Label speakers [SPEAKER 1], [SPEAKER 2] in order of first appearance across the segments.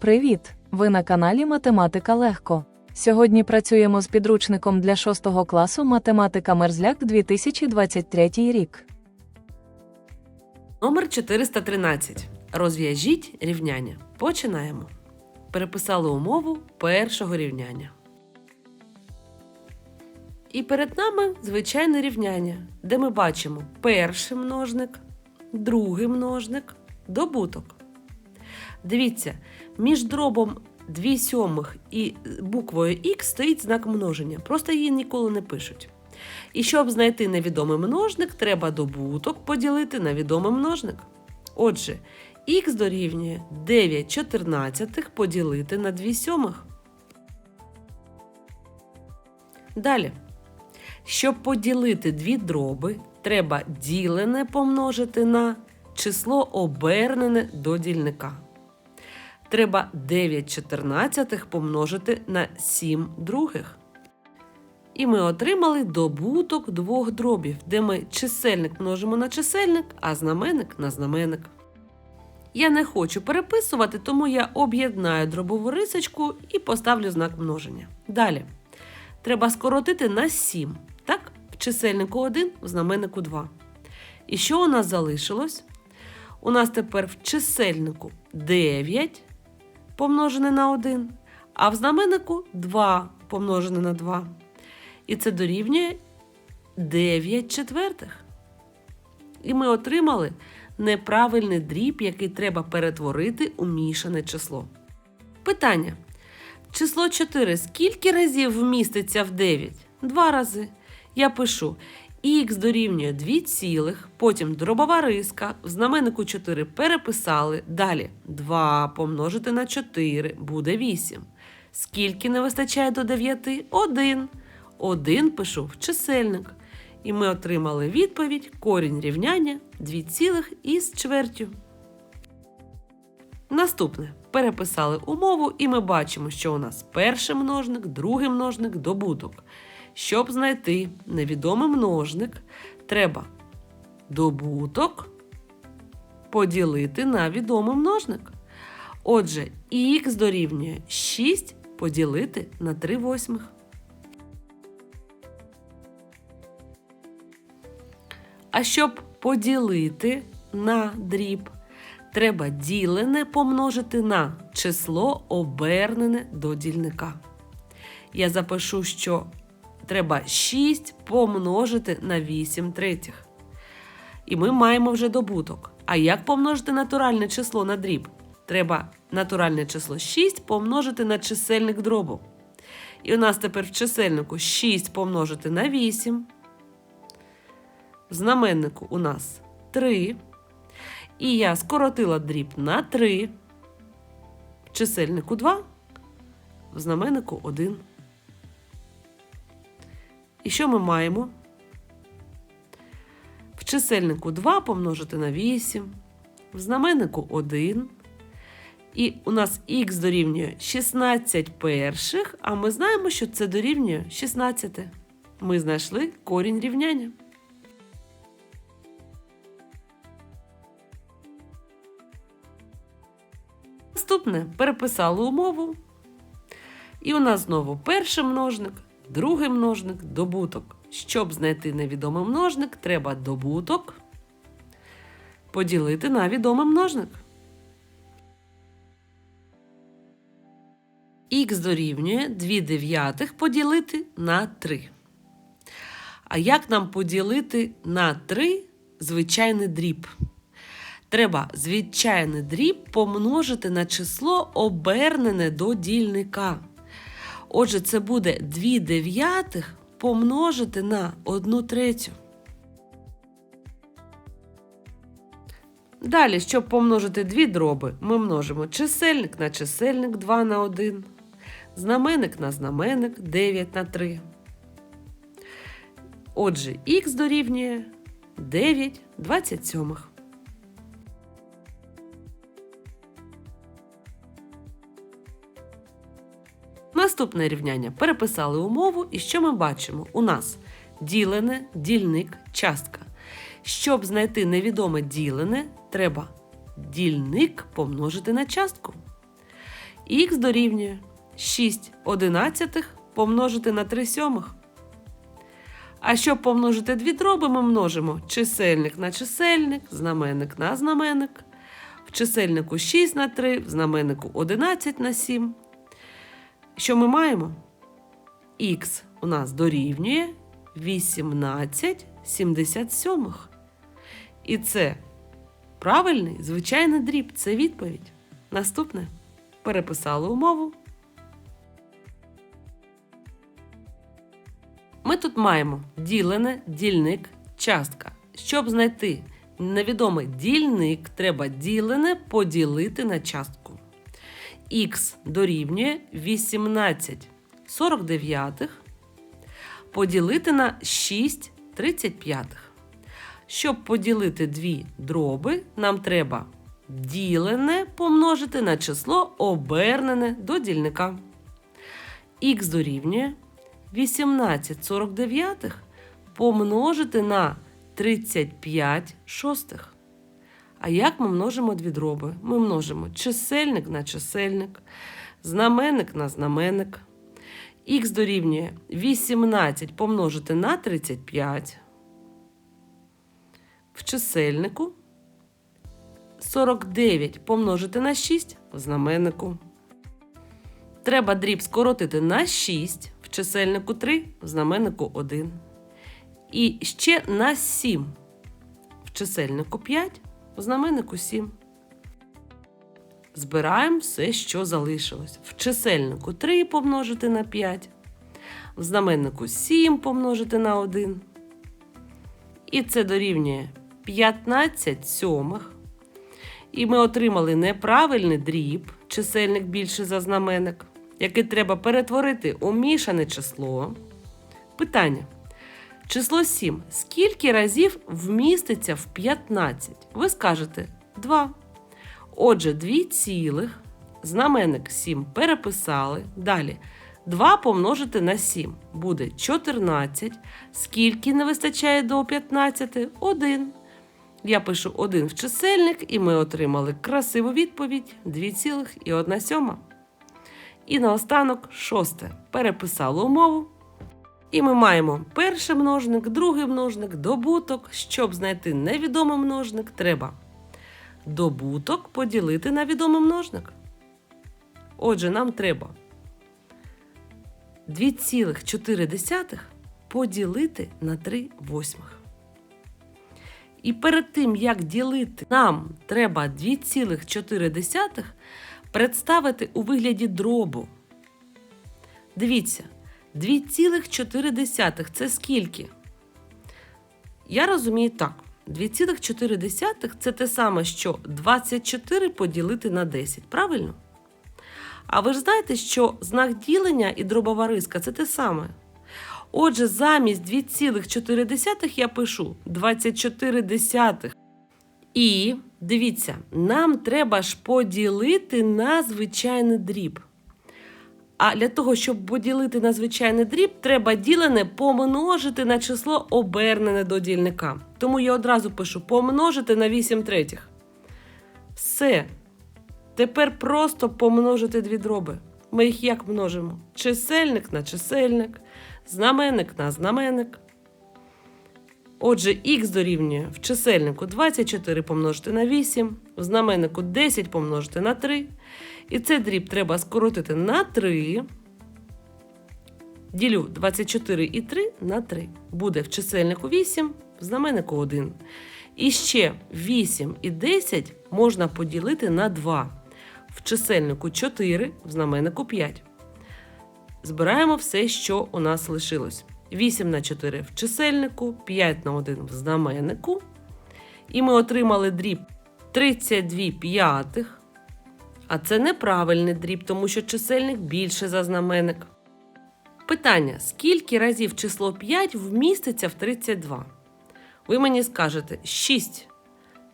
[SPEAKER 1] Привіт! Ви на каналі Математика Легко. Сьогодні працюємо з підручником для 6 класу Математика Мерзляк 2023 рік.
[SPEAKER 2] Номер 413. Розв'яжіть рівняння. Починаємо. Переписали умову першого рівняння. І перед нами звичайне рівняння, де ми бачимо перший множник, другий множник, добуток. Дивіться, між дробом 2 сьомих і буквою Х стоїть знак множення. Просто її ніколи не пишуть. І щоб знайти невідомий множник, треба добуток поділити на відомий множник. Отже, х дорівнює 9 чотирнадцятих поділити на 2 сьомих. Далі. Щоб поділити дві дроби, треба ділене помножити на число обернене до дільника. Треба 9 чотирнадцятих помножити на 7 других. І ми отримали добуток двох дробів, де ми чисельник множимо на чисельник, а знаменник на знаменник. Я не хочу переписувати, тому я об'єднаю дробову рисочку і поставлю знак множення. Далі. Треба скоротити на 7. Так? В чисельнику 1, в знаменнику 2. І що у нас залишилось? У нас тепер в чисельнику 9 помножене на 1, а в знаменнику 2 помножене на 2. І це дорівнює 9 четвертих. І ми отримали неправильний дріб, який треба перетворити у мішане число. Питання. Число 4 скільки разів вміститься в 9? Два рази. Я пишу х дорівнює 2 цілих, потім дробова риска, в знаменнику 4 переписали. Далі 2 помножити на 4 буде 8. Скільки не вистачає до 9? 1. 1 пишу в чисельник. І ми отримали відповідь корінь рівняння 2 цілих із чвертю. Наступне. Переписали умову, і ми бачимо, що у нас перший множник, другий множник, добуток. Щоб знайти невідомий множник, треба добуток поділити на відомий множник. Отже, х дорівнює 6 поділити на 3 восьмих. А щоб поділити на дріб, треба ділене помножити на число обернене до дільника. Я запишу, що треба 6 помножити на 8 третіх. І ми маємо вже добуток. А як помножити натуральне число на дріб? Треба натуральне число 6 помножити на чисельник дробу. І у нас тепер в чисельнику 6 помножити на 8. В знаменнику у нас 3. І я скоротила дріб на 3. В чисельнику 2, в знаменнику 1. І що ми маємо? В чисельнику 2 помножити на 8, в знаменнику 1. І у нас х дорівнює 16 перших, а ми знаємо, що це дорівнює 16. Ми знайшли корінь рівняння. Наступне переписали умову. І у нас знову перший множник, другий множник, добуток. Щоб знайти невідомий множник, треба добуток поділити на відомий множник. Х дорівнює 2 дев'ятих поділити на 3. А як нам поділити на 3 звичайний дріб? Треба звичайний дріб помножити на число обернене до дільника. Отже, це буде 2 дев'ятих помножити на 1 третю. Далі, щоб помножити дві дроби, ми множимо чисельник на чисельник 2 на 1, знаменник на знаменник 9 на 3. Отже, х дорівнює 9 27. Наступне рівняння. Переписали умову, і що ми бачимо? У нас ділене, дільник, частка. Щоб знайти невідоме ділене, треба дільник помножити на частку. Х дорівнює 6 одинадцятих помножити на 3 сьомих. А щоб помножити дві дроби, ми множимо чисельник на чисельник, знаменник на знаменник. В чисельнику 6 на 3, в знаменнику 11 на 7. Що ми маємо? Х у нас дорівнює 18 77. І це правильний звичайний дріб. Це відповідь. Наступне. Переписали умову. Ми тут маємо ділене, дільник, частка. Щоб знайти невідомий дільник, треба ділене поділити на частку. Х дорівнює 18 49 поділити на 6 35. Щоб поділити дві дроби, нам треба ділене помножити на число обернене до дільника. Х дорівнює 18 49 помножити на 35 шостих. А як ми множимо дві дроби? Ми множимо чисельник на чисельник, знаменник на знаменник. Х дорівнює 18 помножити на 35. В чисельнику 49 помножити на 6 в знаменнику. Треба дріб скоротити на 6 в чисельнику 3, в знаменнику 1. І ще на 7 в чисельнику 5, в знаменнику 7. Збираємо все, що залишилось. В чисельнику 3 помножити на 5, в знаменнику 7 помножити на 1. І це дорівнює 15 сьомих. І ми отримали неправильний дріб, чисельник більше за знаменник, який треба перетворити у мішане число. Питання. Число 7 скільки разів вміститься в 15? Ви скажете 2. Отже, 2 цілих, знаменник 7 переписали. Далі 2 помножити на 7 буде 14. Скільки не вистачає до 15? 1. Я пишу 1 в чисельник, і ми отримали красиву відповідь 2,1 сьома. І наостанок шосте. Переписали умову. І ми маємо перший множник, другий множник, добуток. Щоб знайти невідомий множник, треба добуток поділити на відомий множник. Отже, нам треба 2,4 поділити на 3 восьмих. І перед тим, як ділити, нам треба 2,4 представити у вигляді дробу. Дивіться, 2,4 це скільки? Я розумію так. 2,4 це те саме, що 24 поділити на 10, правильно? А ви ж знаєте, що знак ділення і дробова риска це те саме. Отже, замість 2,4 я пишу 24 десятих. І дивіться, нам треба ж поділити на звичайний дріб. А для того, щоб поділити на звичайний дріб, треба ділене помножити на число обернене до дільника. Тому я одразу пишу помножити на 8 третіх. Все. Тепер просто помножити дві дроби. Ми їх як множимо? Чисельник на чисельник, знаменник на знаменник. Отже, х дорівнює в чисельнику 24 помножити на 8, в знаменнику 10 помножити на 3. І цей дріб треба скоротити на 3. Ділю 24 і 3 на 3. Буде в чисельнику 8, в знаменнику 1. І ще 8 і 10 можна поділити на 2. В чисельнику 4, в знаменнику 5. Збираємо все, що у нас лишилось. 8 на 4 в чисельнику, 5 на 1 в знаменнику. І ми отримали дріб 32 п'ятих. А це неправильний дріб, тому що чисельник більше за знаменник. Питання: скільки разів число 5 вміститься в 32? Ви мені скажете 6.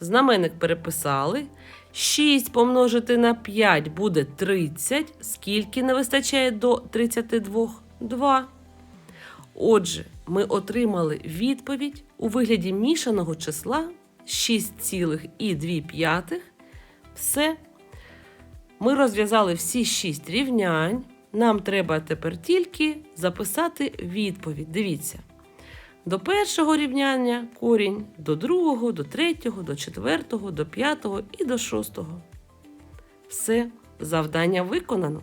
[SPEAKER 2] Знаменник переписали. 6 помножити на 5 буде 30. Скільки не вистачає до 32? 2. Отже, ми отримали відповідь у вигляді мішаного числа 6,2. Все. Ми розв'язали всі шість рівнянь. Нам треба тепер тільки записати відповідь. Дивіться. До першого рівняння корінь, до другого, до третього, до четвертого, до п'ятого і до шостого. Все, завдання виконано.